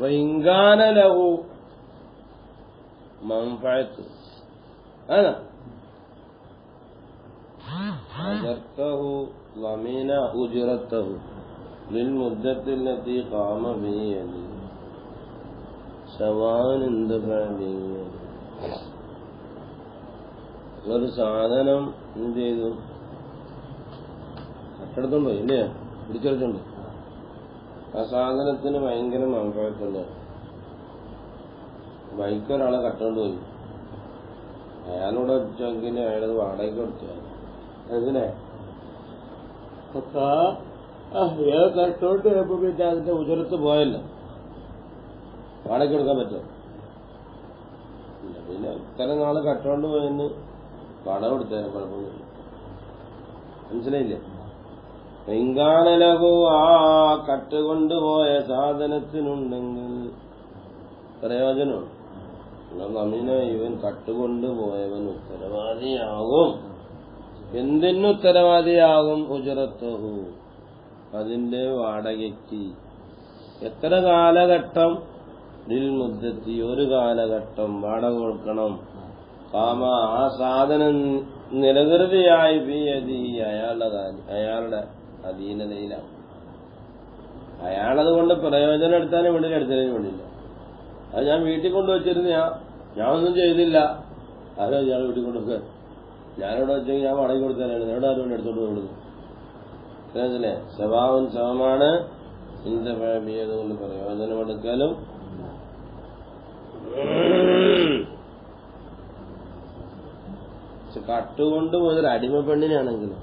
ഫൈങ്കാന ലഹു മൻഫഅത്ത് അതാ أجرته ضمين أجرته للمدة التي قام به يدي سواء اندفع به ഒരു സാധനം എന്ത് ചെയ്തു കട്ടെടുത്തുണ്ടോ ഇല്ലേ പിടിച്ചെടുത്തുണ്ട് ആ സാധനത്തിന് ഭയങ്കര മംഗളത്തുണ്ട് ബൈക്ക് ഒരാളെ കട്ടുകൊണ്ട് പോയി. അയാളോട് വെച്ചെങ്കിൽ അയാളത് വാടകയ്ക്ക് കൊടുത്തു. അതിനെ കട്ടോട്ട് പോയപ്പോ പിന്നെ അതിന്റെ ഉജരത്ത് പോയല്ലോ. വാടകയ്ക്ക് കൊടുക്കാൻ പറ്റും? പിന്നെ ഇത്തരം നാൾ കട്ടോണ്ട് പോയെന്ന് പണം കൊടുത്തേനെ കുഴപ്പമൊന്നുമില്ല. മനസ്സിലായില്ലേ? പെങ്കാനലകോ ആ കട്ട് കൊണ്ടുപോയ സാധനത്തിനുണ്ടെങ്കിൽ പ്രയോജനമുണ്ട്. നമീന ഇവൻ കട്ടുകൊണ്ടുപോയവൻ ഉത്തരവാദിയാകും. എന്തിനുത്തരവാദിയാകും ഉജറത്തഹു. അതിന്റെ വാടകയ്ക്ക്. എത്ര കാലഘട്ടം? ദിൽ മുദ്ദത്തി ഒരു കാലഘട്ടം വാടക കൊടുക്കണം. കാമ ആ സാധനം ബിയതി അയാളുടെ അയാളുടെ അധീനതയിലാണ് അയാളതുകൊണ്ട് പ്രയോജനം എടുത്താലും വേണ്ടില്ല എടുത്തതിനും വേണ്ടില്ല അത് ഞാൻ വീട്ടിൽ കൊണ്ടുവച്ചിരുന്ന ഒന്നും ചെയ്തില്ല. ആരോ ഞാൻ വീട്ടിൽ കൊണ്ടുവെക്കുക ഞാനിവിടെ വെച്ചെങ്കിൽ ഞാൻ മടങ്ങി കൊടുത്താലാണ് എവിടെ ആരും എടുത്തോണ്ട് പോയിടുന്നു മനസ്സിലെ സ്വഭാവം സമമാണ്. ചിന്ത കൊണ്ട് പ്രയോജനമെടുക്കലും കട്ടുകൊണ്ട് മുതൽ അടിമ പെണ്ണിനാണെങ്കിലും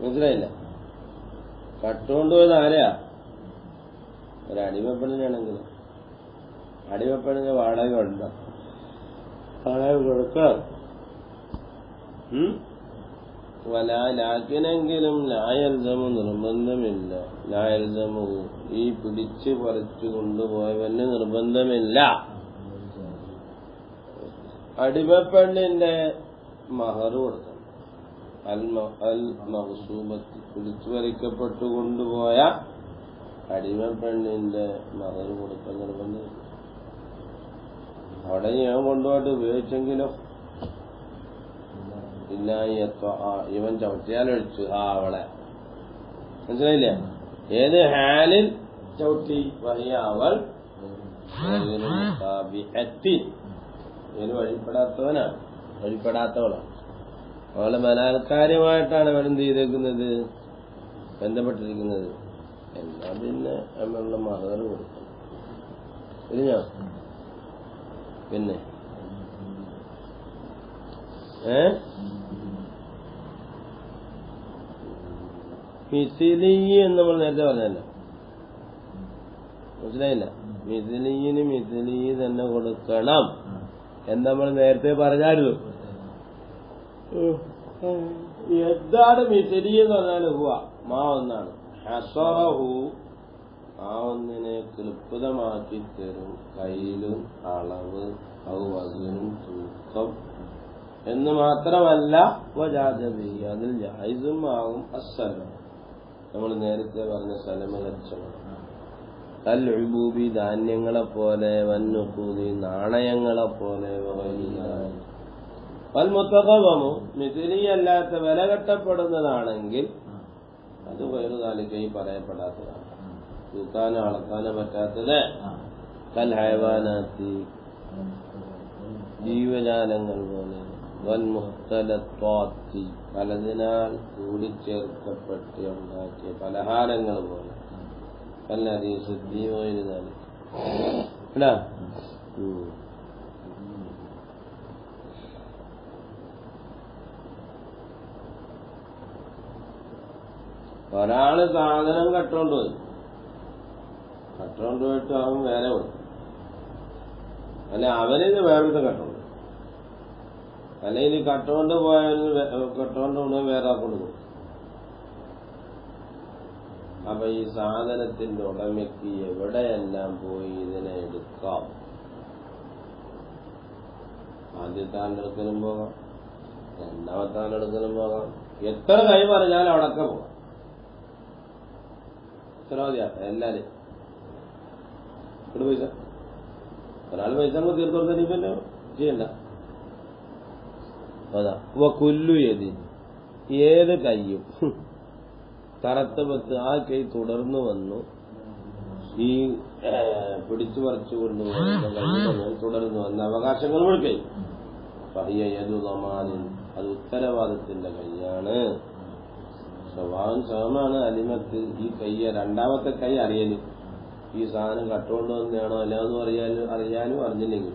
മനസ്സിലായില്ല? കട്ടുകൊണ്ടുപോയത് ഒരു അടിമപ്പെണ്ണിനാണെങ്കിലും അടിമപ്പെണ്ണിന് വാടക ഉണ്ടോ വാടക കൊടുക്കണം. ലാക്കിനെങ്കിലും ലായൽസമു നിർബന്ധമില്ല. ലായൽസമു ഈ പിടിച്ച് പറിച്ചു കൊണ്ടുപോയവന് നിർബന്ധമില്ല. അടിമപ്പെണ്ണിന്റെ മഹർ കൊടുക്കണം. അൽ മഹസൂബത്ത് പറിക്കപ്പെട്ടു കൊണ്ടുപോയ അടിമപ്പെണ്ണിന്റെ മഹർ കൊടുക്കാൻ നിർബന്ധമില്ല അവിടെ ഞാൻ കൊണ്ടുപോയിട്ട് ഉപയോഗിച്ചെങ്കിലോ ഇല്ല ഇവൻ ചവിട്ടിയാലൊഴിച്ചു ആ അവളെ. മനസ്സിലായില്ലേ? ഏത് ഹാലിൽ ചവിട്ടി വഹിയ അവൾ? എത്തി ഇതിന് വഴിപ്പെടാത്തവനാണ്. വഴിപ്പെടാത്തവളാണ്. അവളെ ബലാത്കാര്യമായിട്ടാണ് എന്ത് ചെയ്തേക്കുന്നത്? ബന്ധപ്പെട്ടിരിക്കുന്നത്. എന്നാ പിന്നെ നമ്മളുടെ മഹർ കൊടുക്കണം. പിന്നെ? ഏ? മിസിലി എന്ന് നമ്മൾ നേരത്തെ പറഞ്ഞല്ലോ. മനസ്സിലായില്ല? മിസിലിന് മിസിലി തന്നെ കൊടുക്കണം. എന്ന് നമ്മൾ നേരത്തെ പറഞ്ഞായിരുന്നു. എന്താണ് മിസിലി എന്ന് പറഞ്ഞാൽ ഹുവ മാ ഒന്നാണ്. ഹസറഹു. ആ ഒന്നിനെ കൃപ്തമാക്കി തരും. കയ്യിലും അളവ് അതിനും തൂക്കം. എന്ന് മാത്രമല്ല അതിൽ ജായിസും ആകും അസ്സലം. നമ്മൾ നേരത്തെ പറഞ്ഞ അൽ ഉബൂബി ധാന്യങ്ങളെ പോലെ വന്നുകൂതി നാണയങ്ങളെ പോലെ വൽമുത്തകവമു മിഥിലിയല്ലാത്ത വില കെട്ടപ്പെടുന്നതാണെങ്കിൽ അത് വേറെ കാലിക്കൈ പറയപ്പെടാത്തതാണ്. തൂക്കാനോ അളക്കാനോ പറ്റാത്തത്. കൽ ഹൈവാനാത്തി ജീവജാലങ്ങൾ പോലെ. വൻമുഹത്തലത്വാത്തി പലതിനാൽ കൂടിച്ചേർക്കപ്പെട്ട് ഉണ്ടാക്കിയ പലഹാരങ്ങൾ പോലെ. കല്ലതി ശുദ്ധിയോയിരുന്നാലും ഇടാ ഒരാൾ സാധനം കട്ടോണ്ട് പോയി. കട്ടോണ്ട് പോയിട്ട് അവൻ വേറെ കൊടുക്കും അല്ല അവനിത് വേറൊരു കട്ടോണ്ട് അല്ലെങ്കിൽ കട്ടോണ്ട് പോയവന് കട്ടോണ്ട് കൊണ്ടുപോയി വേറെ കൊടുക്കും അപ്പൊ ഈ സാധനത്തിന്റെ ഉടമയ്ക്ക് എവിടെയെല്ലാം പോയി ഇതിനെ എടുക്കാം? ആദ്യത്താന്റെ അടുക്കലും പോകാം. രണ്ടാമത്താന്റെ അടുക്കലും പോകാം. എത്ര കൈ പറഞ്ഞാലും അവിടൊക്കെ പോകാം. ഉത്തരവാദിയാത്ത എല്ലാരും ഇവിടെ പൈസ ഒരാൾ പൈസ അങ്ങ് തീർത്തു കൊടുത്താൽ പിന്നെ ചെയ്യണ്ട. അതാ. വ കുല്ലു ഏത് കയ്യും കറത്തപത്ത് ആ കൈ തുടർന്നു വന്നു. ഈ പിടിച്ചു പറിച്ചു കൊണ്ടുപോകുന്ന തുടർന്നു വന്ന അവകാശങ്ങൾ മുഴുക്കൈ പയ്യ ഏതു നമാനിൻ അത് ഉത്തരവാദത്തിന്റെ കൈയാണ്. സ്വഭാവം സമമാണ് അലിമത്ത്. ഈ കയ്യ രണ്ടാമത്തെ കൈ അറിയൽ. ഈ സാധനം കട്ടുകൊണ്ട് വന്നതാണോ അല്ലാന്ന് അറിയാനും അറിയാനും അറിഞ്ഞില്ലെങ്കിൽ.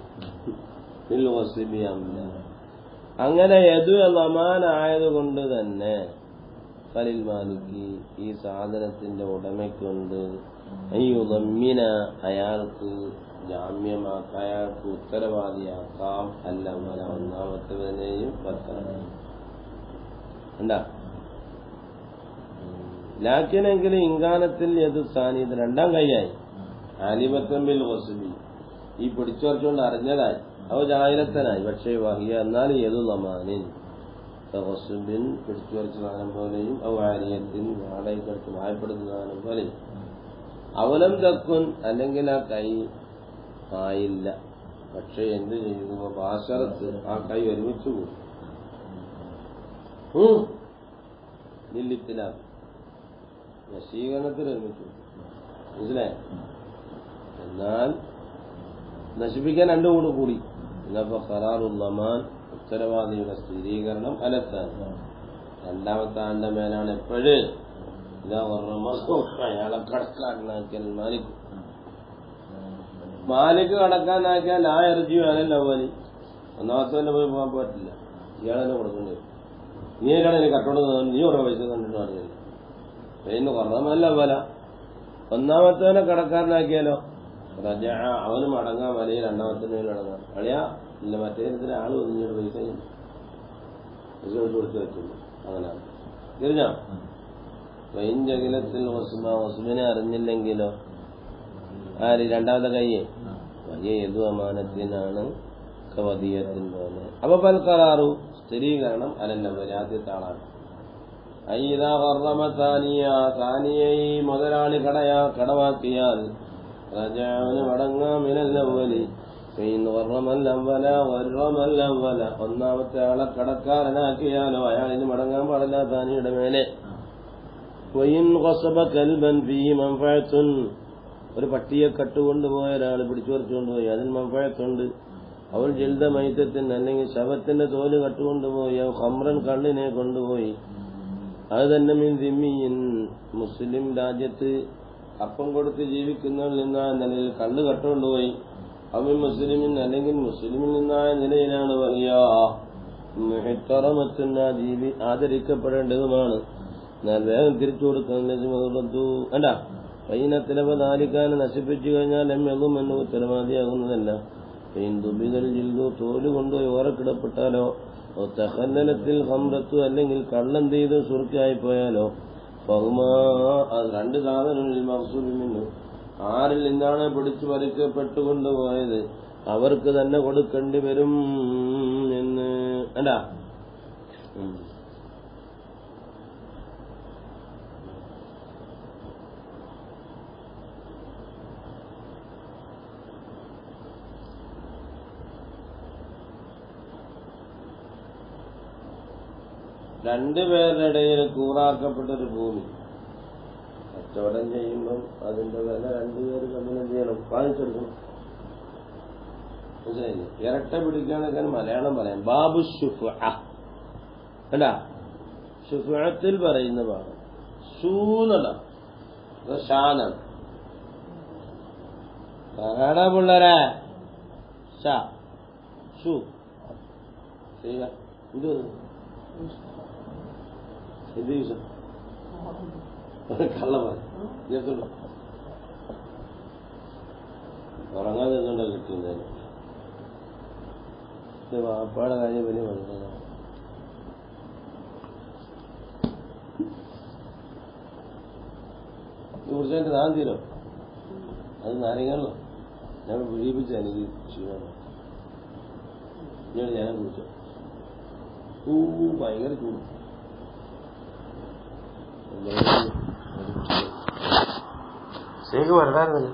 അങ്ങനെ യദു നമാനായതുകൊണ്ട് തന്നെ ഫലിൽ മാലിക്ക് ഈ സാധനത്തിന്റെ ഉടമയ്ക്കൊണ്ട്. അയ്യുദമ്മിന അയാൾക്ക് ജാമ്യമാക്കാം അയാൾക്ക് ഉത്തരവാദിയാക്കാം. അല്ല ഒന്നാമത്തവനെയും പത്താം. എന്താ ലാക്കിനെങ്കിലും ഇങ്കാനത്തിൽ യദു സാനിയത് രണ്ടാം കൈയായി. ആലിമത്തമ്പിൽ വസുബി ഈ പിടിച്ചുറച്ചുകൊണ്ട് അറിഞ്ഞതായി. അവ ജാഹിരത്തനായി പക്ഷേ വഹിയ എന്നാൽ യദു നമാനിൻ? വസുബിൻ പിടിച്ചുറച്ച പോലെയും അവ ആര്യത്തിൻ വാടകയ്ക്കടുത്ത് വായ്പെടുന്ന സാധനം പോലെയും. അവലം തക്കുൻ അല്ലെങ്കിൽ ആ കൈ ആയില്ല. പക്ഷെ എന്ത് ചെയ്തു ബാശറത്ത് ആ കൈ ഒരുമിച്ച് പോകും ലില്ലിത്തിലാക്കും. വശീകരണത്തിൽ ഒരുമിച്ചു. മനസ്സിലായി? എന്നാൽ നശിപ്പിക്കാൻ രണ്ടു കൂടെ കൂടി. എന്നപ്പോ ഖറാറുല്ലമാൻ ഉത്തരവാദിയുടെ സ്ഥിരീകരണം അലത്താൻ. രണ്ടാമത്തെ ആളുടെ മേലാണ് എപ്പോഴ്? അയാളെ കടക്കാരനാക്കിയാൽ മാലിക്. മാലിക് കടക്കാനാക്കിയാൽ ആ ഇറച്ചി വേണമല്ലോ പോലെ ഒന്നാമത്തെ പോയി പോകാൻ പറ്റില്ല. ഇയാളെന്നെ കൊടുക്കേണ്ടി വരും. നീ കടയിൽ കട്ടോണ്ട് നീ ഓരോ പൈസ കണ്ടിട്ട് അറിയില്ല പിന്നെ കുറഞ്ഞല്ല വല ഒന്നാമത്തവനെ കടക്കാരനാക്കിയാലോ? റജ അവന് മടങ്ങാൻ മലയിൽ രണ്ടാമത്തെ മേൽ മടങ്ങാം അളിയാ ഇല്ല മറ്റേ ഇതിന് ആൾ ഒന്നിഞ്ഞോട് പൈസ കൊടുത്ത് അങ്ങനെയാണ് തിരിഞ്ഞോ വൈൻജകിലത്തിൽ വസുമ വസുമിനെ അറിഞ്ഞില്ലെങ്കിലോ? ആര്? രണ്ടാമത്തെ കയ്യെ? വലിയ ഏതു അമാനത്തിനാണ്? കവതീയത്തിൻ പോലെ. അപ്പൊ പൽക്കറാറു സ്ഥിരീകരണം അലല്ല ആദ്യത്തെ ആളാണ് മുതലാളി കടയാ കടവാക്കിയാൽ റജാവിന് മടങ്ങാമിനല്ലവലി മിനല്ലവലി. ഒന്നാമത്തെ ആളെ കടക്കാരനാക്കിയാലോ അയാളിന് മടങ്ങാൻ പാടില്ല താനിയുടെ മേലെ. ഒരു പട്ടിയെ കട്ടുകൊണ്ടുപോയ ഒരാൾ പിടിച്ചു പറിച്ചുകൊണ്ടുപോയി അതിൽ മൻഫഅത്തുണ്ട്. അവൾ ജൽദ മൈത്തത്തിന് അല്ലെങ്കിൽ ശവത്തിന്റെ തോൽ കട്ടുകൊണ്ടുപോയി. ഹമ്രൻ കള്ളിനെ കൊണ്ടുപോയി. അത് തന്നെ മീൻ മുസ്ലിം രാജ്യത്ത് അപ്പം കൊടുത്ത് ജീവിക്കുന്നവരിൽ നിന്നായ നിലയിൽ കള്ള് കട്ടുകൊണ്ടുപോയി. അവൻ മുസ്ലിമിൻ അല്ലെങ്കിൽ മുസ്ലിമിൽ നിന്നായ നിലയിലാണ് പറയുക ജീവി ആദരിക്കപ്പെടേണ്ടതുമാണ്. വേഗം തിരിച്ചു കൊടുക്കുന്നത് അല്ല പൈനത്തിലവ നാലിക്കാനെ നശിപ്പിച്ചു കഴിഞ്ഞാൽ എമ്മെന്നും എന്ന് ഉത്തരവാദിയാകുന്നതല്ല. പെയിന്തുബിതൽ ദുബികൾ തോൽ കൊണ്ടുപോയി ഓറക്കിടപ്പെട്ടാലോ ഹംറത്തു അല്ലെങ്കിൽ കള്ളം ചെയ്ത് സുറുക്കായി പോയാലോ ബഹുമാ രണ്ട് സാധനം മഹസൂലിൽ ആരിൽ നിന്നാണ് പിടിച്ചു പറിക്കപ്പെട്ടുകൊണ്ടുപോയത്? അവർക്ക് തന്നെ കൊടുക്കേണ്ടി വരും എന്ന്. അല്ല. രണ്ടുപേരുടെ ഇടയിൽ കൂറാക്കപ്പെട്ട ഒരു ഭൂമി. കച്ചവടം ചെയ്യുമ്പം അതിന്റെ വില രണ്ടുപേര് തമ്മിൽ എന്ത് ചെയ്യണം? വാങ്ങിച്ചെടുക്കണം ഇരട്ട പിടിക്കാനൊക്കെ മലയാളം പറയാം. ബാബു ഷുഫ അല്ല ഷുഫത്തിൽ പറയുന്ന ഭാഗം സൂനട ശാനം പറയടാ പിള്ളേരെ? ഷു ചെയ്യുക എന്ത് ദിവസം കള്ളമാണ് ചേർത്തുള്ളൂ ഉറങ്ങാൻ നിന്നുണ്ടോ കിട്ടുന്നതിന് ഇത് വാപ്പാടെ കാര്യം വലിയ മനസ്സിലാണ് കുറിച്ചതിന്റെ താൻ തീരോ? അത് നാരങ്ങാണല്ലോ. ഞാൻ വിഴിപ്പിച്ച എനിക്ക് ക്ഷീണമാണ് ഞാൻ ഞാൻ കുറിച്ചു ഊ ഭയങ്കര sai ga warware